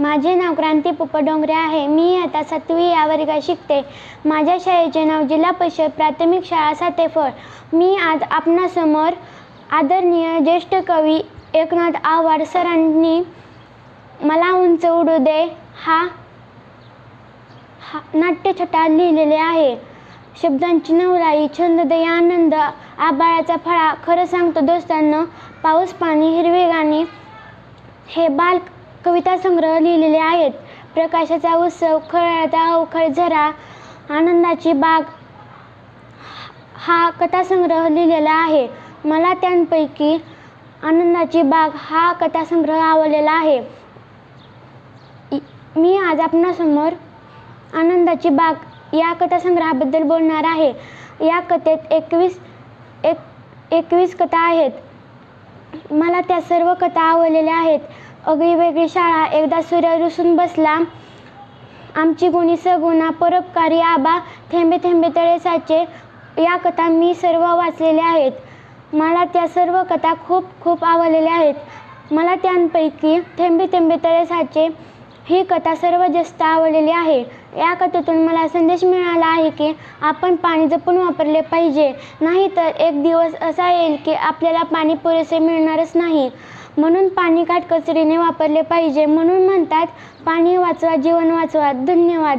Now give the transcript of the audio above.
माझे नाव क्रांती पुप्पा डोंगरे आहे. मी आता सातवी या वर्गात शिकते. माझ्या शाळेचे नाव जिल्हा परिषद प्राथमिक शाळा सातेफळ. मी आज आपणासमोर आदरणीय ज्येष्ठ कवी एकनाथ आव्हाड सरांनी मला उंच उडू दे हा हा नाट्यछटा लिहिलेले आहे. शब्दांची नवराई छंद दे आनंद आबाळाचा फळा खरं सांगतो दोस्तांनो पाऊस पाणी हिरवे गाणे हे बाल कविता संग्रह लिहिलेले आहेत. प्रकाशाचा उत्सव खळाळता अवखळ झरा आनंदाची बाग हा कथासंग्रह लिहिलेला आहे. मला त्यांपैकी आनंदाची बाग हा कथासंग्रह आवडलेला आहे. मी आज आपणासमोर आनंदाची बाग या कथासंग्रहाबद्दल बोलणार आहे. या कथेत एकवीस एक एकवीस कथा आहेत. मला त्या सर्व कथा आवडलेल्या आहेत. अगळी वेगळी शाळा एकदा सूर्य रुसून बसला. आमची गुणी सगुणा परोपकारी आबा थेंबे थेंबे तळे साचे. या कथा मी सर्व वाचलेल्या आहेत. मला त्या सर्व कथा खूप खूप आवडलेल्या आहेत. मला त्यांपैकी थेंबे थेंबे तळे साचे ही कथा सर्वात जास्त आवडलेली आहे. या कथेतून मला संदेश मिळाला आहे की आपण पाणी जपून वापरले पाहिजे. नाहीतर एक दिवस असा येईल की आपल्याला पाणी पुरेसे मिळणारच नाही. म्हणून पाणी काटकसरीने वापरले पाहिजे. म्हणून म्हणतात पाणी वाचवा जीवन वाचवा. धन्यवाद.